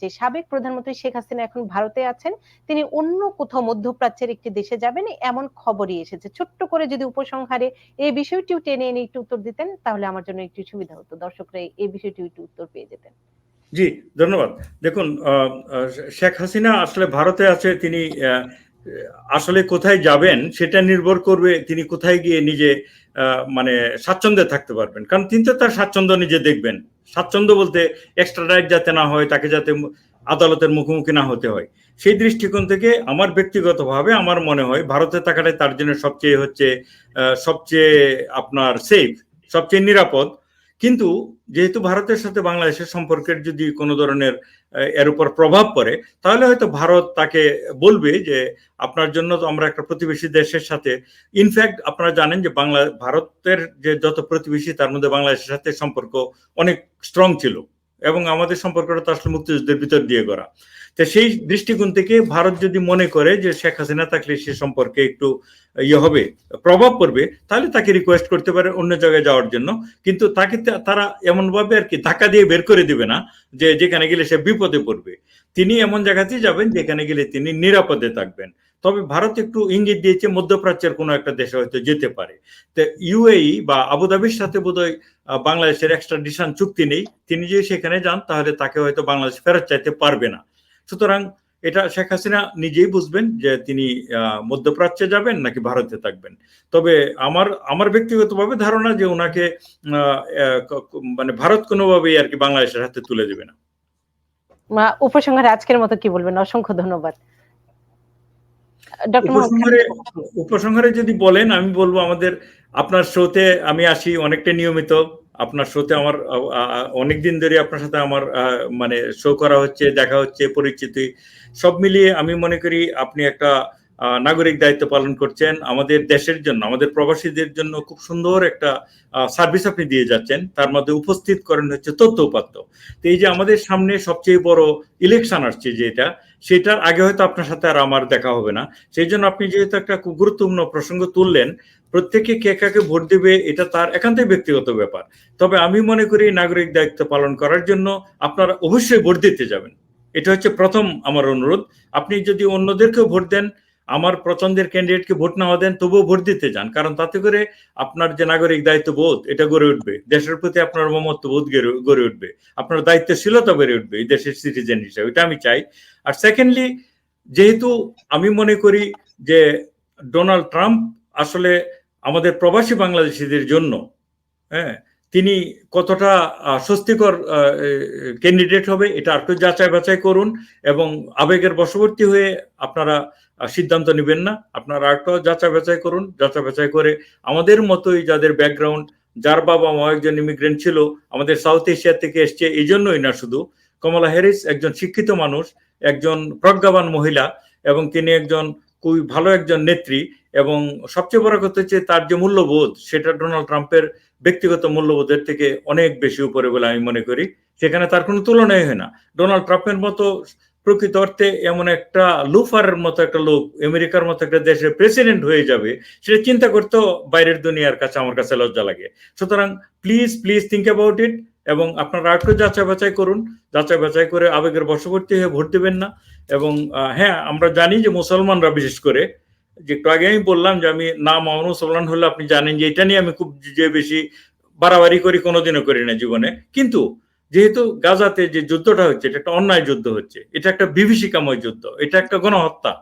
যে সাবেক প্রধানমন্ত্রী শেখ হাসিনা এখন ভারতে আছেন, তিনি অন্য কোথাও মধ্যপ্রাচ্যের একটি দেশে যাবেন এমন খবরই এসেছে। ছোট্ট করে যদি উপসংহারে এই বিষয়টিও টেনে এনে একটু উত্তর দিতেন, তাহলে আমার জন্য একটু সুবিধা হতো। দর্শকরা এই বিষয়টি একটু উত্তর পেয়ে যেতেন। জি, ধন্যবাদ। দেখুন শেখ হাসিনা আসলে ভারতে আছে, তিনি আসলে কোথায় যাবেন সেটা নির্ভর করবে তিনি কোথায় গিয়ে নিজে মানে স্বাচ্ছন্দ্যে থাকতে পারবেন। কারণ তিনি তো তার স্বাচ্ছন্দ্য নিজে দেখবেন। স্বাচ্ছন্দ্য বলতে এক্সট্রা রাইট যাতে না হয়, তাকে যাতে আদালতের মুখোমুখি না হতে হয়। সেই দৃষ্টিকোণ থেকে আমার ব্যক্তিগতভাবে আমার মনে হয় ভারতে থাকাটাই তার জন্য সবচেয়ে হচ্ছে সবচেয়ে আপনার সেফ সবচেয়ে নিরাপদ। কিন্তু যেহেতু ভারতের সাথে বাংলাদেশের সম্পর্কের যদি কোনো ধরনের এর উপর প্রভাব পড়ে, তাহলে হয়তো ভারত তাকে বলবে যে আপনার জন্য তো আমরা একটা প্রতিবেশী দেশের সাথে। ইনফ্যাক্ট আপনারা জানেন যে বাংলা, ভারতের যে যত প্রতিবেশী, তার মধ্যে বাংলাদেশের সাথে সম্পর্ক অনেক স্ট্রং ছিল। এবং আমাদের সম্পর্কটা তো আসলে মুক্তিযুদ্ধের ভিতর দিয়ে করা তো সেই দৃষ্টিকোণ থেকে ভারত যদি মনে করে যে শেখ হাসিনা থাকলে সে সম্পর্কে একটু ইয়ে হবে, প্রভাব পড়বে, তাহলে তাকে রিকোয়েস্ট করতে পারে অন্য জায়গায় যাওয়ার জন্য। কিন্তু তাকে তারা এমন ভাবে আর কি ধাক্কা দিয়ে বের করে দিবে না যে যেখানে গেলে সে বিপদে পড়বে। তিনি এমন জায়গাতেই যাবেন যেখানে গেলে তিনি নিরাপদে থাকবেন। তবে ভারত একটু ইঙ্গিত দিয়েছে মধ্যপ্রাচ্যের কোনো একটা দেশে হয়তো যেতে পারে। তো ইউএই বা আবুধাবির সাথে বোধহয় বাংলাদেশের এক্সট্রাডিশন চুক্তি নেই। তিনি যদি সেখানে যান, তাহলে তাকে হয়তো বাংলাদেশ ফেরত চাইতে পারবে না। সুতরাং এটা শেখ হাসিনা নিজেই বুঝবেন যে তিনি মধ্যপ্রাচ্যে যাবেন নাকি ভারতে থাকবেন। তবে আমার আমার ব্যক্তিগতভাবে ধারণা যে ওনাকে মানে ভারত কোনোভাবেই আর কি বাংলাদেশের হাতে তুলে দেবে না। উপসংহারে আজকের মতো কি বলবেন? অসংখ্য ধন্যবাদ। উপসংহারে যদি বলেন, আমি বলব আমাদের, আপনার শোতে আমি আসি অনেকটা নিয়মিত। আপনার শোতে আমার অনেকদিন ধরে আপনার সাথে আমার মানে শো করা হচ্ছে, দেখা হচ্ছে, পরিচিতি। সব মিলিয়ে আমি মনে করি আপনি একটা নাগরিক দায়িত্ব পালন করছেন। আমাদের দেশের জন্য, আমাদের প্রবাসীদের জন্য খুব সুন্দর একটা সার্ভিস আপনি দিয়ে যাচ্ছেন। তার মধ্যে উপস্থিত করেন হচ্ছে তথ্য উপাত্ত। তো এই যে আমাদের সামনে সবচেয়ে বড় ইলেকশন আসছে যেটা, সেটার আগে হয়তো আপনার সাথে আর আমার দেখা হবে না। সেই জন্য আপনি যেহেতু একটা খুব গুরুত্বপূর্ণ প্রসঙ্গ তুললেন, প্রত্যেকে কে কাকে ভোট দেবে এটা তার একান্তই ব্যক্তিগত ব্যাপার। তবে আমি মনে করি নাগরিক দায়িত্ব পালন করার জন্য আপনারা অবশ্যই ভোট দিতে যাবেন। এটা হচ্ছে প্রথম আমার অনুরোধ। আপনি যদি অন্যদেরকেও ভোট দেন আমার পছন্দের ক্যান্ডিডেটকে ভোট না দেন, তবুও ভোট দিতে যান। কারণ তাতে করে আপনার যে নাগরিক দায়িত্ব বোধ এটা গড়ে উঠবে। দেশের প্রতি আপনার মমত্ব বোধ গড়ে- উঠবে। আপনার দায়িত্বশীলতা বেড়ে উঠবে এই দেশের সিটিজেন হিসেবে, এটা আমি চাই। আর সেকেন্ডলি যেহেতু আমি মনে করি যে ডোনাল্ড ট্রাম্প আসলে আমাদের প্রবাসী বাংলাদেশিদের জন্য হ্যাঁ তিনি কতটা স্বস্তিকর ক্যান্ডিডেট হবে এটা একটু যাচাই বাছাই করুন এবং আবেগের বশবর্তী হয়ে আপনারা সিদ্ধান্ত নেবেন না। আপনারা একটু যাচাই বাছাই করুন। যাচাই বাছাই করে আমাদের মতোই যাদের ব্যাকগ্রাউন্ড যার বাবা মা একজন ইমিগ্রেন্ট ছিল, আমাদের সাউথ এশিয়া থেকে এসছে এই জন্যই না শুধু। কমলা হ্যারিস একজন শিক্ষিত মানুষ, একজন প্রজ্ঞাবান মহিলা এবং তিনি একজন খুবই ভালো একজন নেত্রী। এবং সবচেয়ে বড় কথা হচ্ছে তার যে মূল্যবোধ, সেটা ডোনাল্ড ট্রাম্পের ব্যক্তিগত মূল্যবোধের থেকে অনেক বেশি উপরে বলে আমি মনে করি। সেখানে তার কোনো তুলনাই হয় না। ডোনাল্ড ট্রাম্পের মতো প্রকৃত অর্থে এমন একটা লুফারের মতো একটা লোক, আমেরিকার মতো একটা দেশের প্রেসিডেন্ট হয়ে যাবে, সেটা চিন্তা করতেও বাইরের দুনিয়ার কাছে আমার কাছে লজ্জা লাগে। সুতরাং please please think about it এবং আপনারা একটু যাচাই বাছাই করুন। যাচাই বাছাই করে আবেগের বশবর্তী হয়ে ভোট দেবেন না। এবং হ্যাঁ আমরা জানি যে মুসলমানরা বিশেষ করে যে একটু আগে আমি বললাম যে আমি নাম মুসলমান হলে আপনি জানেন যে এটা নিয়ে আমি খুব যে বেশি বাড়াবাড়ি করি, কোনোদিনও করি না জীবনে। কিন্তু যেহেতু গাজাতে যে যুদ্ধটা হচ্ছে, এটা একটা অন্যায় যুদ্ধ হচ্ছে, এটা একটা বিভীষিকাময় যুদ্ধ, এটা একটা গণহত্যা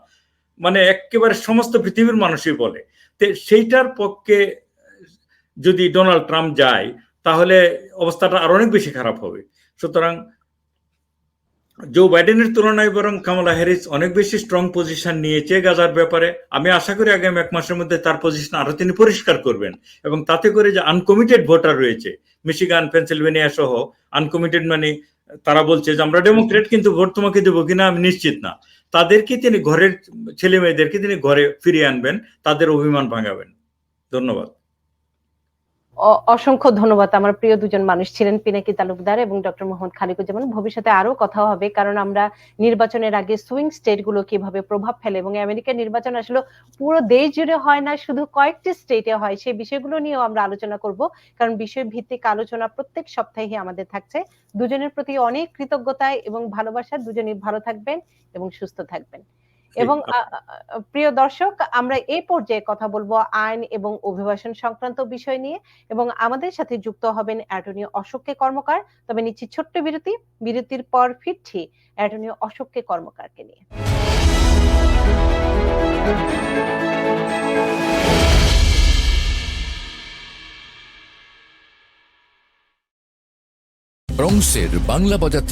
মানে একেবারে সমস্ত পৃথিবীর মানুষই বলে। তো সেইটার পক্ষে যদি ডোনাল্ড ট্রাম্প যায়, তাহলে অবস্থাটা আরও অনেক বেশি খারাপ হবে। সুতরাং জো বাইডেনের তুলনায় বরং কামালা হ্যারিস অনেক বেশি স্ট্রং পজিশন নিয়েছে গাজার ব্যাপারে। আমি আশা করি আগামী এক মাসের মধ্যে তার পজিশন আরও তিনি পরিষ্কার করবেন এবং তাতে করে যে আনকমিটেড ভোটার রয়েছে মিশিগান পেনসিলভেনিয়া সহ আনকমিটেড মানে তারা বলছে যে আমরা ডেমোক্রেট কিন্তু ভোট তোমাকে দেবো কিনা আমি নিশ্চিত না। তাদেরকে তিনি ঘরের ছেলে মেয়েদেরকে তিনি ঘরে ফিরিয়ে আনবেন, তাদের অভিমান ভাঙাবেন। ধন্যবাদ। অসংখ্য ধন্যবাদ। আমার প্রিয় দুজন মানুষ ছিলেন পিনাকি তালুকদার এবং ডক্টর মোহাম্মদ খালিকুজ্জামান। ভবিষ্যতে আরও কথা হবে, কারণ আমরা নির্বাচনের আগে সুইং স্টেটগুলো কীভাবে প্রভাব ফেলে এবং আমেরিকার নির্বাচন আসলে পুরো দেশ জুড়ে হয় না, শুধু কয়েকটি স্টেটে হয়, সেই বিষয়গুলো নিয়েও আমরা আলোচনা করব, কারণ বিষয় ভিত্তিক আলোচনা প্রত্যেক সপ্তাহে আমাদের থাকছে। দুজনের প্রতি অনেক কৃতজ্ঞতা এবং ভালোবাসা। দুজনেই ভালো থাকবেন এবং সুস্থ থাকবেন। এবং প্রিয় দর্শক আমরা এই পর্যায়ে কথা বলব আইন এবং অভিবাসন সংক্রান্ত বিষয় নিয়ে এবং আমাদের সাথে যুক্ত হবেন অ্যাটর্নি অশোক কে কর্মকার। তবে নিচ্ছি ছোট্ট বিরতি। বিরতির পর ফিরছি অ্যাটর্নি অশোক কে কর্মকারকে নিয়ে। ব্রংসের বাংলা বাজার